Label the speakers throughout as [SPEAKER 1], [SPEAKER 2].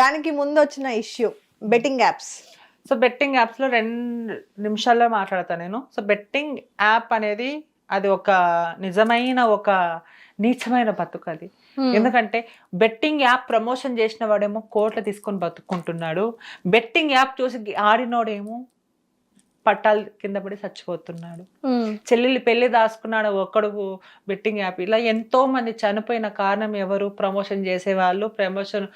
[SPEAKER 1] దానికి ముందు వచ్చిన issue betting apps.
[SPEAKER 2] So betting యాప్స్లో రెండు నిమిషాల్లో మాట్లాడతాను నేను. సో బెట్టింగ్ యాప్ అనేది అది ఒక నిజమైన ఒక నీచమైన బతుకు అది. ఎందుకంటే బెట్టింగ్ యాప్ ప్రమోషన్ చేసిన వాడేమో కోట్లు తీసుకొని బతుక్కుంటున్నాడు. బెట్టింగ్ యాప్ చూసి ఆడినోడేమో పట్టాలు కింద పడి చచ్చిపోతున్నాడు. చెల్లెలు పెళ్ళి దాచుకున్నాడు ఒక్కడు బెట్టింగ్ యాప్. ఇలా ఎంతో మంది చనిపోయిన కారణం ఎవరు? ప్రమోషన్ చేసేవాళ్ళు ప్రమోషన్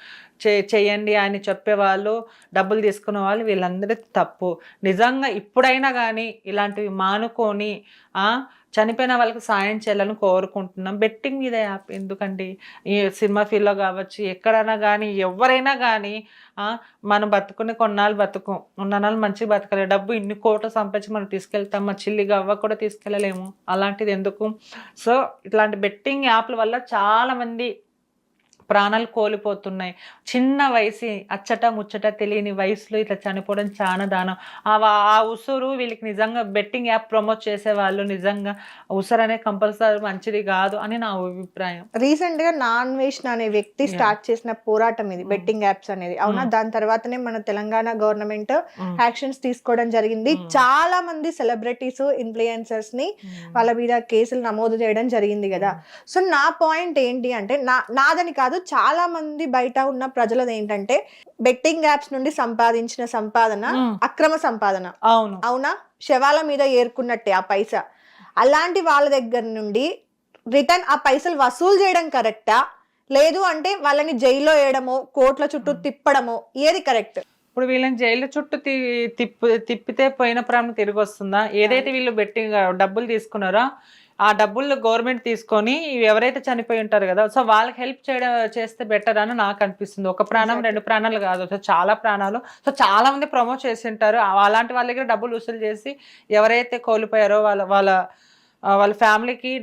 [SPEAKER 2] చే చేయండి అని చెప్పేవాళ్ళు డబ్బులు తీసుకునే వాళ్ళు వీళ్ళందరి తప్పు. నిజంగా ఇప్పుడైనా కానీ ఇలాంటివి మానుకొని చనిపోయిన వాళ్ళకి సాయం చేయాలని కోరుకుంటున్నాం. బెట్టింగ్ మీద యాప్ ఎందుకండి? ఈ సినిమా ఫీల్డ్లో కావచ్చు ఎక్కడైనా కానీ ఎవరైనా కానీ మనం బతుకుని కొన్నాళ్ళు బతుకు ఉన్ననాళ్ళు మంచిగా బతకలే. డబ్బు ఇన్ని కోట్లు సంపాదించి మనం తీసుకెళ్తాం మా చిల్లి గవ్వ కూడా తీసుకెళ్ళలేము. అలాంటిది ఎందుకు? సో ఇట్లాంటి బెట్టింగ్ యాప్ల వల్ల చాలామంది ప్రాణాలు కోల్పోతున్నాయి చిన్న వయసు అచ్చట ముచ్చట తెలియని వయసులో ఇట్లా చనిపోవడం చాలా దానం ఆ ఉసురు వీళ్ళకి నిజంగా బెట్టింగ్ యాప్ ప్రమోట్ చేసే వాళ్ళు నిజంగా ఉసురు అనే కంపల్సరీ మంచిది కాదు అని నా అభిప్రాయం
[SPEAKER 1] రీసెంట్గా నాన్ వేషన్ అనే వ్యక్తి. స్టార్ట్ చేసిన పోరాటం ఇది
[SPEAKER 2] Mm.
[SPEAKER 1] బెట్టింగ్ యాప్స్ అనేది అవునా
[SPEAKER 2] Mm.
[SPEAKER 1] దాని తర్వాతనే మన తెలంగాణ గవర్నమెంట్
[SPEAKER 2] ఉమ్.
[SPEAKER 1] యాక్షన్స్ తీసుకోవడం జరిగింది
[SPEAKER 2] Mm.
[SPEAKER 1] చాలా మంది సెలబ్రిటీస్ ఇన్ఫ్లుయెన్సర్స్ని వాళ్ళ మీద కేసులు నమోదు చేయడం జరిగింది కదా సో నా పాయింట్ ఏంటి అంటే నా నాదని కాదు చాలా మంది బయట ఉన్న ప్రజలది ఏంటంటే బెట్టింగ్ యాప్స్ నుండి సంపాదించిన సంపాదన. అక్రమ సంపాదన.
[SPEAKER 2] అవును.
[SPEAKER 1] అవునా? శవాల మీద ఏరుకున్నట్టే ఆ పైసా. అలాంటి వాళ్ళ దగ్గర నుండి రిటర్న్ ఆ పైసలు వసూలు చేయడం కరెక్టా? లేదు అంటే వాళ్ళని జైల్లో వేయడమో కోట్ల చుట్టూ తిప్పడమో ఏది కరెక్ట్?
[SPEAKER 2] ఇప్పుడు వీళ్ళని జైలు చుట్టూ తిప్పి తిప్పితే పోయిన ప్రాణం తిరిగి వస్తుందా? ఏదైతే వీళ్ళు బెట్టింగ్ డబ్బులు తీసుకున్నారో ఆ డబ్బులు గవర్నమెంట్ తీసుకొని ఎవరైతే చనిపోయి ఉంటారు కదా సో వాళ్ళకి హెల్ప్ చేయడం చేస్తే బెటర్ అని నాకు అనిపిస్తుంది. ఒక ప్రాణం. రెండు ప్రాణాలు కాదు. సో చాలా ప్రాణాలు. సో చాలా మంది ప్రమోట్ చేసి ఉంటారు. అలాంటి వాళ్ళ దగ్గర డబ్బులు వసూలు చేసి ఎవరైతే కోల్పోయారో వాళ్ళ వాళ్ళ వాళ్ళ ఫ్యామిలీకి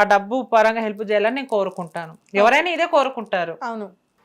[SPEAKER 2] ఆ డబ్బు పరంగా హెల్ప్ చేయాలని నేను కోరుకుంటాను. ఎవరైనా ఇదే కోరుకుంటారు.
[SPEAKER 1] అవును.